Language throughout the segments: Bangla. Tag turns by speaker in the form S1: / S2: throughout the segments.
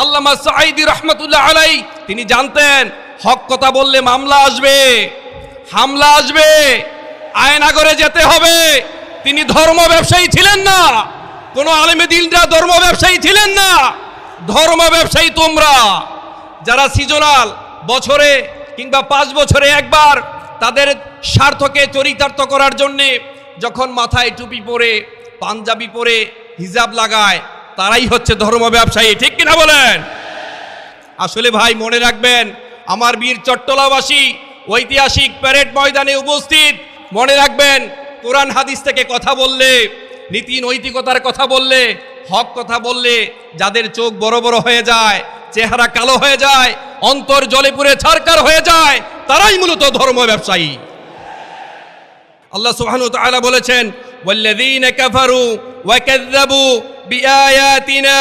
S1: আল্লামা সাঈদি রহমতুল্লাহ আলাই তিনি জানতেন, হক কথা বললে মামলা আসবে, হামলা আসবে, আয়নাগরে যেতে হবে। তিনি ধর্ম ব্যবসায়ী ছিলেন না, কোন আলেমে দিনরা ধর্ম ব্যবসায়ী ছিলেন না। ধর্ম ব্যবসায়ী তোমরা, যারা সিজনাল, বছরে কিংবা পাঁচ বছরে একবার তাদের স্বার্থকে চরিতার্থ করার জন্যে যখন মাথায় টুপি পরে, পাঞ্জাবি পরে হিজাব লাগায় তারাই হচ্ছে ধর্ম ব্যবসায়ী, ঠিক কিনা বলেন? আসলে ভাই, মনে রাখবেন, আমার বীর চট্টলাবাসী ঐতিহাসিক প্যারেড ময়দানে উপস্থিত। মনে রাখবেন, কোরআন হাদিস থেকে কথা বললে, নীতি নৈতিকতার কথা বললে, হক কথা বললে, যাদের চোখ বড় বড় হয়ে যায়, চেহারা কালো হয়ে যায়, অন্তর জলে পুরে ছারকার হয়ে যায়, তারাই মূলত ধর্ম ব্যবসায়ী। আল্লাহ সুবহানাহু ওয়া তাআলা বলেছেন, ওয়াল্লাযীনা কাফারু ওয়া বিআয়াতিনা,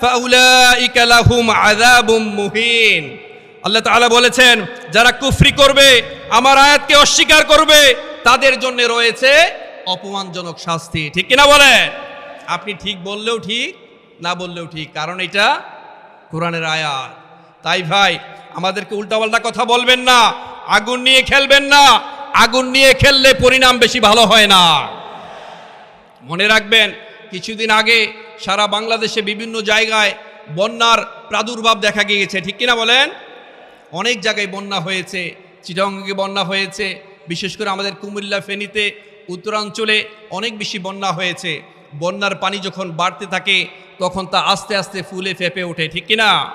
S1: ফাউলাইকা লাহুম আযাবুম মুহিন। আল্লাহ তাআলা বলেছেন, যারা কুফরি করবে, আমার আয়াতকে অস্বীকার করবে, তাদের জন্য রয়েছে অপমানজনক শাস্তি। ঠিক কিনা বলেন? আপনি ঠিক বললেও ঠিক, না বললেও ঠিক, কারণ এটা কোরআনের আয়াত। তাই ভাই, আমাদেরকে উল্টাপাল্টা কথা বলবেন না, আগুন নিয়ে খেলবেন না, আগুন নিয়ে খেললে পরিণাম বেশি ভালো হয় না। মনে রাখবেন, কিছুদিন আগে সারা বাংলাদেশে বিভিন্ন জায়গায় বন্যার প্রাদুর্ভাব দেখা গিয়েছে। ঠিক কিনা বলেন? অনেক জায়গায় বন্যা হয়েছে চিটাঙ্গে বন্যা হয়েছে, বিশেষ করে আমাদের কুমিল্লা, ফেনীতে, উত্তরাঞ্চলে অনেক বেশি বন্যা হয়েছে। বন্যার পানি যখন বাড়তে থাকে, তখন তা আস্তে আস্তে ফুলে ফেপে ওঠে। ঠিক কিনা?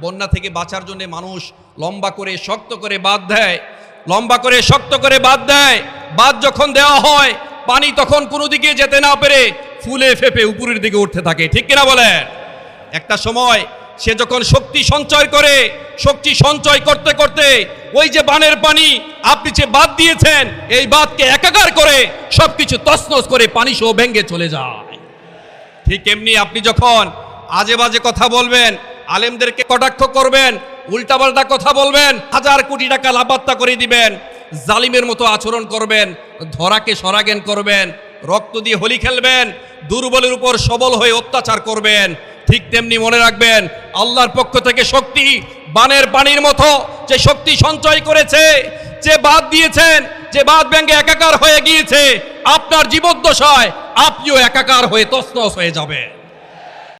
S1: বন্যা থেকে বাঁচার জন্য মানুষ লম্বা করে শক্ত করে বাদ দেয়। লম্বা করে শক্ত করে বাদ দেয়। বাদ যখন দেওয়া হয়, পানি তখন কোনো দিকে যেতে না পেরে ফুলে ফেপে উপরের দিকে উঠতে থাকে। ঠিক কিনা বলেন? একটা সময় সে যখন শক্তি সঞ্চয় করে, শক্তি সঞ্চয় করতে করতে ওই যে বানের পানি আপনি যে বাদ দিয়েছেন, এই বাদকে একাকার করে সবকিছু তছনছ করে পানি সহ ভেঙ্গে চলে যায়। ঠিক এমনি আপনি যখন আজে বাজে কথা বলবেন, আলেমদেরকে কটাক্ষ করবেন, উল্টাপাল্টা কথা বলবেন, হাজার কোটি টাকা লাপাত্তা করে দিবেন, জালিমের মতো আচরণ করবেন, ধরাকে সরাগেন করবেন রক্ত দিয়ে হোলি খেলবেন, দুর্বলের উপর সবল হয়ে অত্যাচার করবেন। ঠিক তেমনি মনে রাখবেন, আল্লাহর পক্ষ থেকে শক্তি বানের পানির মতো যে শক্তি সঞ্চয় করেছে, যে বাদ দিয়েছেন, যে বাদ ব্যাঙ্গে একাকার হয়ে গিয়েছে, আপনার জীবদ্দশায় আপনিও একাকার হয়ে তসনস হয়ে যাবে